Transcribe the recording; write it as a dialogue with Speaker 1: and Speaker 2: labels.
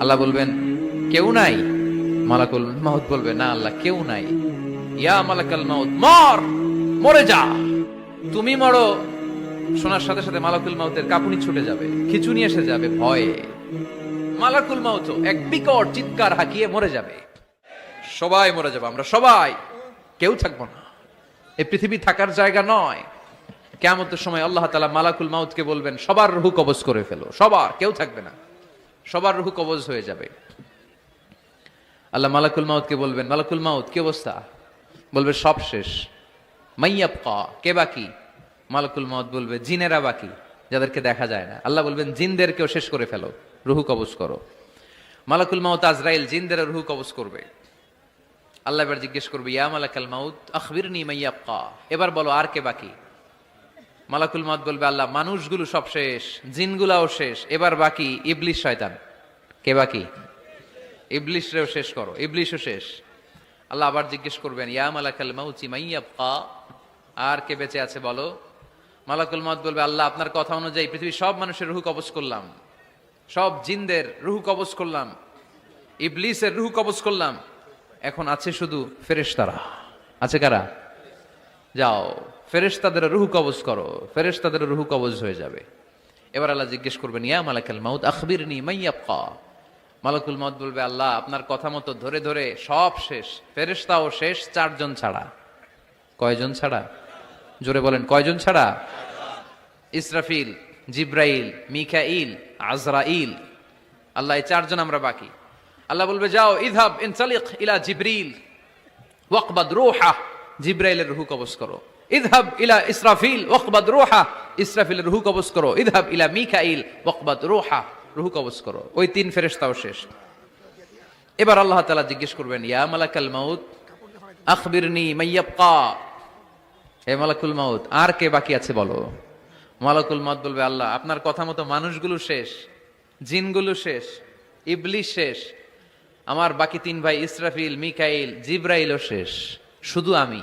Speaker 1: আল্লাহ বলবেন, কেউ নাই? মালাকুল মাউত বলবে, না আল্লাহ, কেউ নাই। ইয়া মালাকাল মাউত, মর, মরে যা। তুমি মরো। শোনার সাথে সাথে মালাকুল মাউতের কাপুনি ছুটে যাবে, খিচুনি এসে যাবে ভয়ে। মালাকুল মাউত এক বিকট চিৎকার হাকিয়ে মরে যাবে। সবাই মরে যাবে, আমরা সবাই, কেউ থাকব না। এই পৃথিবী থাকার জায়গা নয়। কেমতের সময় আল্লাহ তালা মালাকুল মাউতকে বলবেন, সবার রুহু কবজ করে ফেলো, সবার, কেউ থাকবে না। সবার রুহু কবজ হয়ে যাবে। আল্লাহ মালাকুল মাউতকে বলবেন, মালাকুল মাউত, কি অবস্থা? বলবে, সব শেষ। মাইয়াব কা বাকি? মালাকুল মাউত বলবে, জিনেরা বাকি, যাদেরকে দেখা যায় না। আল্লাহ বলবেন, জিনদেরকেও শেষ করে ফেলো, রুহু কবজ করো। মালাকুল মাউত আজরাইল জিনদের রুহু কবজ করবে। আল্লাহ এবার জিজ্ঞেস করবে, ইয়া মালাকাল মাউত, আখবিরনি মাইয়াব কা এবার বলো, আর কে বাকি? মালাকুল মত বলবে, আল্লাহ, মানুষগুলো সব শেষ, জিনগুলাও শেষ, এবার বাকি ইবলিশ শয়তান। কে বাকি? ইবলিশরেও শেষ করো, ইবলিশও শেষ। আল্লাহ আবার জিজ্ঞেস করবেন, ইয়া মালাকাল মাউচি মাইয়াবকা আর কে বেঁচে আছে বলো? মালাকুল মত বলবে, আল্লাহ, আপনার কথা অনুযায়ী পৃথিবীর সব মানুষের রুহু কবজ করলাম। সব জিনদের রুহু কবজ করলাম। ইবলিসের রুহু কবজ করলাম। এখন আছে শুধু ফেরেশতারা। আছে কারা? যাও। ফেরেশতাদের রুহু কবজ করো, ফেরেশতাদের রুহু কবজ হয়ে যাবে। এবার আল্লাহ জিজ্ঞেস করবেন, ইয়া মালাকাল মাউত, আখবিরনি মাইয়াবকা মালাকুল মত বলবে, আল্লাহ, আপনার কথা মতো ধরে ধরে সব শেষ, ফেরেশতাও শেষ, চারজন ছাড়া। কয়জন ছাড়া? জোরে বলেন, কয়জন ছাড়া? ইসরাফিল, জিব্রাইল, মিকাইল, আজরাইল। আল্লাহ, এই চারজন আমরা বাকি। আল্লাহ বলবে, যাও ইদহাব ইনসালিক ইলা জিব্রিল, ওয়াকবাদ রোহা। জিব্রাইলের রুহু কবজ করো। ইদহাব ইলা ইসরাফিল ওকবাদ রোহা। ইসরাফিলের রুহু কবজ করো। ইদহাব ইলা মিকাইল ওকবাদ রোহা। রুহু কবজ করো। ওই তিন ফেরেস্তাও শেষ। এবার আল্লাহ তাআলা জিজ্ঞেস করবেন, ইয়া মালাকাল মাউত, আখবিরনি মাইয়াবকা হে মালাকুল মাউত, আর কে বাকি আছে বলো? মালাকুল মাউত বলবে, আল্লাহ, আপনার কথা মতো মানুষগুলো শেষ, জিনগুলো শেষ ইবলিশ শেষ, আমার বাকি তিন ভাই ইসরাফিল, মিকাইল, জিব্রাইলও শেষ। শুধু আমি।